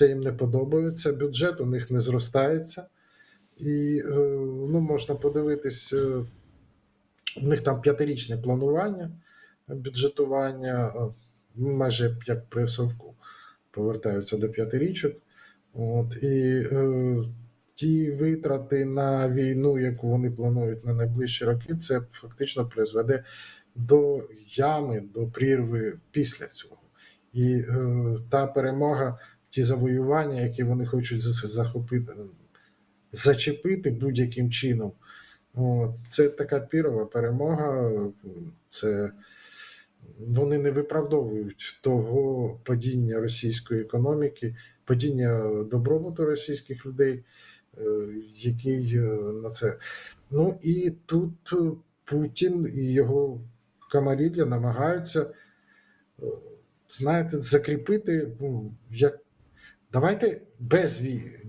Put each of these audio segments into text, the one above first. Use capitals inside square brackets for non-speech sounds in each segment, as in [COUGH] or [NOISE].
Це їм не подобається. Бюджет у них не зростається. І е, ну, можна подивитись, е, у них там п'ятирічне планування бюджетування, е, майже як при совку повертаються до п'ятирічок. От, і е, ті витрати на війну, яку вони планують на найближчі роки, це фактично призведе до ями, до прірви після цього. І е, та перемога, ті завоювання, які вони хочуть за- це захопити, зачепити будь-яким чином. От, це така пірова перемога. Це вони не виправдовують того падіння російської економіки, падіння добробуту російських людей, е, який е, на це. Ну і тут Путін і його камарілля намагаються, е, знаєте, закріпити, ну, як давайте без війни,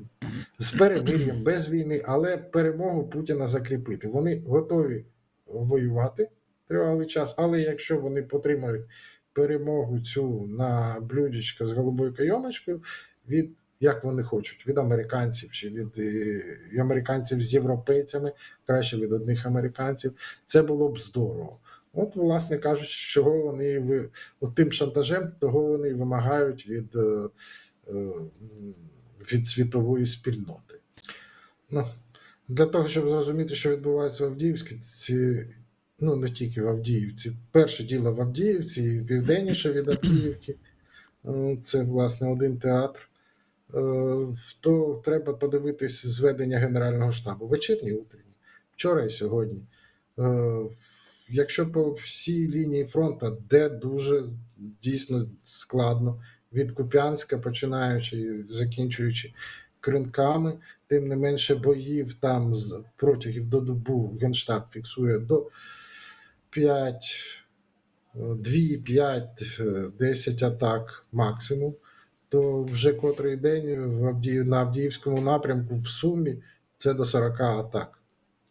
з перемир'ям, без війни, але перемогу Путіна закріпити. Вони готові воювати тривалий час, але якщо вони потримають перемогу цю на блюдечко з голубою кайомочкою від як вони хочуть, від американців чи від е, і американців з європейцями, краще від одних американців, це було б здорово. От, власне кажучи, чого вони от тим шантажем, того вони вимагають від, е, від світової спільноти. Ну, для того, щоб зрозуміти, що відбувається в Авдіївській, ці, ну не тільки в Авдіївці, перше діло в Авдіївці, і південніше від Авдіївки, е, це власне один театр. Е, То треба подивитись зведення Генерального штабу. Вечірній, утренній, вчора і сьогодні. Е, Якщо по всій лінії фронту, де дуже дійсно складно, від Куп'янська, починаючи і закінчуючи кринками, тим не менше боїв там з протягів до добу Генштаб фіксує до 5, 2, 5, 10 атак максимум. То вже котрий день в Авдіїв, на Авдіївському напрямку в сумі це до 40 атак.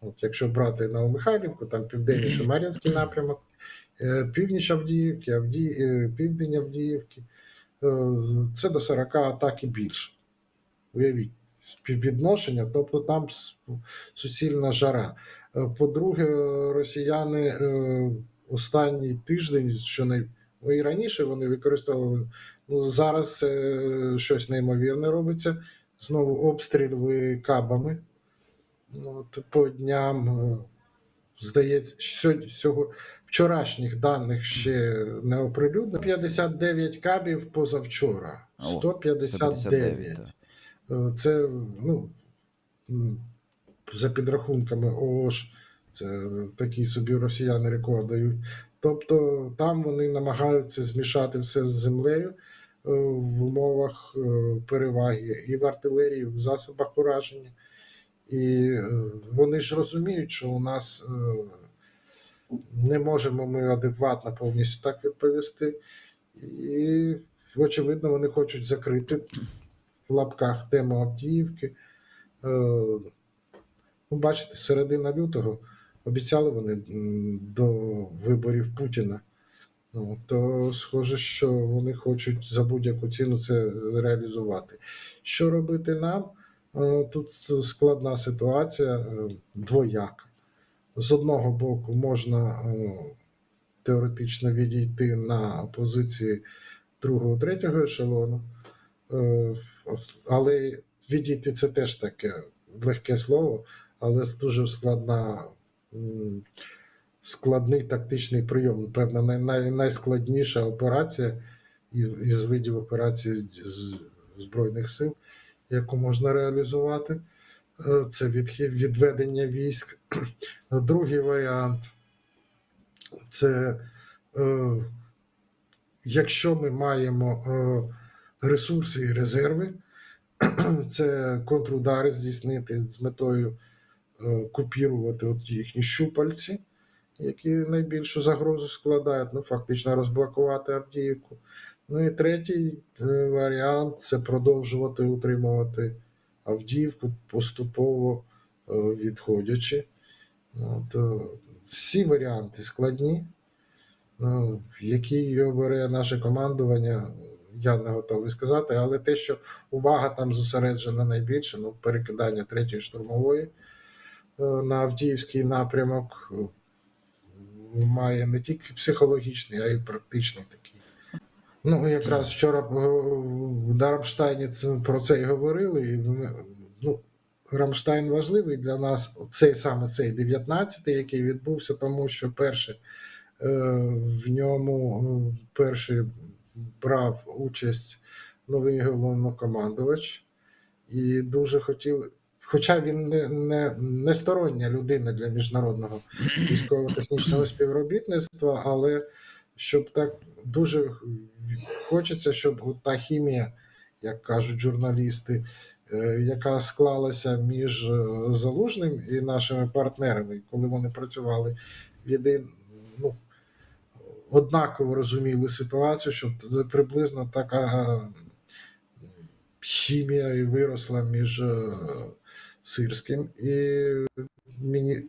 От якщо брати Новомихайлівку, там південніше Мар'їнський напрямок, е, північ Авдіївки, Авді... е, південь Авдіївки, це до 40 атак і більше. Уявіть, співвідношення, тобто там суцільна жара. Е, По-друге, росіяни е, останній тиждень, що не ну, і раніше вони використовували. Ну зараз це щось неймовірне робиться. Знову обстріли кабами. Ну, от по дням, е, здається, сьогодні, сього, вчорашніх даних ще не оприлюднено. 59 кабів позавчора. 159. 159. так. Е, Це, ну, за підрахунками ООШ, це такі собі росіяни рекорд дають. Тобто там вони намагаються змішати все з землею е, в умовах е, переваги і в артилерії, і в засобах ураження. І вони ж розуміють, що у нас не можемо ми адекватно повністю так відповісти. І, очевидно, вони хочуть закрити в лапках тему Авдіївки. Е, Ну, бачите, середина лютого обіцяли вони до виборів Путіна. Ну, то схоже, що вони хочуть за будь-яку ціну це реалізувати. Що робити нам? Е, Тут складна ситуація, е, двояка. З одного боку, можна е, теоретично відійти на позиції другого, третього ешелону, Е, але відійти це теж таке легке слово, але дуже складна, складний тактичний прийом. Най, найскладніша операція із, видів операції Збройних сил, яку можна реалізувати. Це відхід, відведення військ. [CLEARS THROAT] Другий варіант це е, якщо ми маємо е, ресурси і резерви, [CLEARS THROAT] це контрудари здійснити з метою е, купірувати от їхні щупальці, які найбільшу загрозу складають, ну фактично розблокувати Авдіївку. Ну і третій варіант це продовжувати утримувати Авдіївку поступово е, відходячи. От, е, всі варіанти складні, ну, які обере наше командування, я не готовий сказати, але те, що увага там зосереджена найбільше, ну, перекидання третьої штурмової е, на Авдіївський напрямок е, має не тільки психологічний, а й практичний. Ну, якраз вчора е, в Дармштайні про це і говорили. Ну, Рамштайн важливий для нас, цей саме цей 19-й, який відбувся, тому що перше е, в ньому е, перший брав участь новий головнокомандувач, і дуже хотів, хоча він не, не, не стороння людина для міжнародного військово-технічного співробітництва, але щоб так дуже хочеться, щоб та хімія, як кажуть журналісти, е, яка склалася між е, залужним і нашими партнерами, коли вони працювали єдин, ну, однаково розуміли ситуацію, щоб приблизно така хімія і виросла між е, сирським і, міні...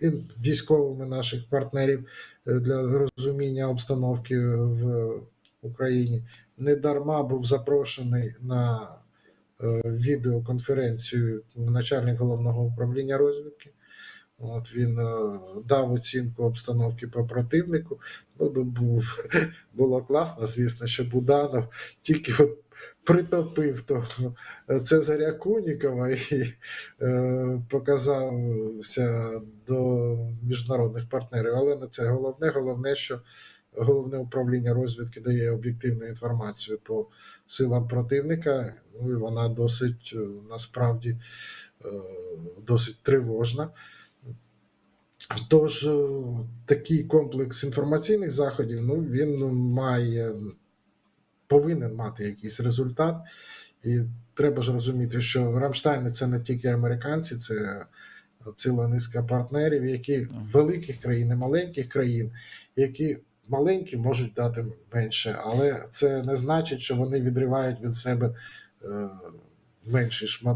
і військовими наших партнерів е, для розуміння обстановки в Україні. Не дарма був запрошений на е, відеоконференцію начальник головного управління розвідки. От він е, дав оцінку обстановки по противнику. Ну, був, [LAUGHS] було класно, звісно, що Буданов тільки притопив того Цезаря Кунікова і е, показався до міжнародних партнерів. Але не це головне. Головне, що головне управління розвідки дає об'єктивну інформацію по силам противника. Ну і вона досить е, насправді е, досить тривожна. Тож е, такий комплекс інформаційних заходів, ну він має повинен мати якийсь результат. І треба ж розуміти, що Рамштайни це не тільки американці, це ціла низка партнерів, які великих країн і маленьких країн, які маленькі можуть дати менше, але це не значить, що вони відривають від себе е, менший шмат.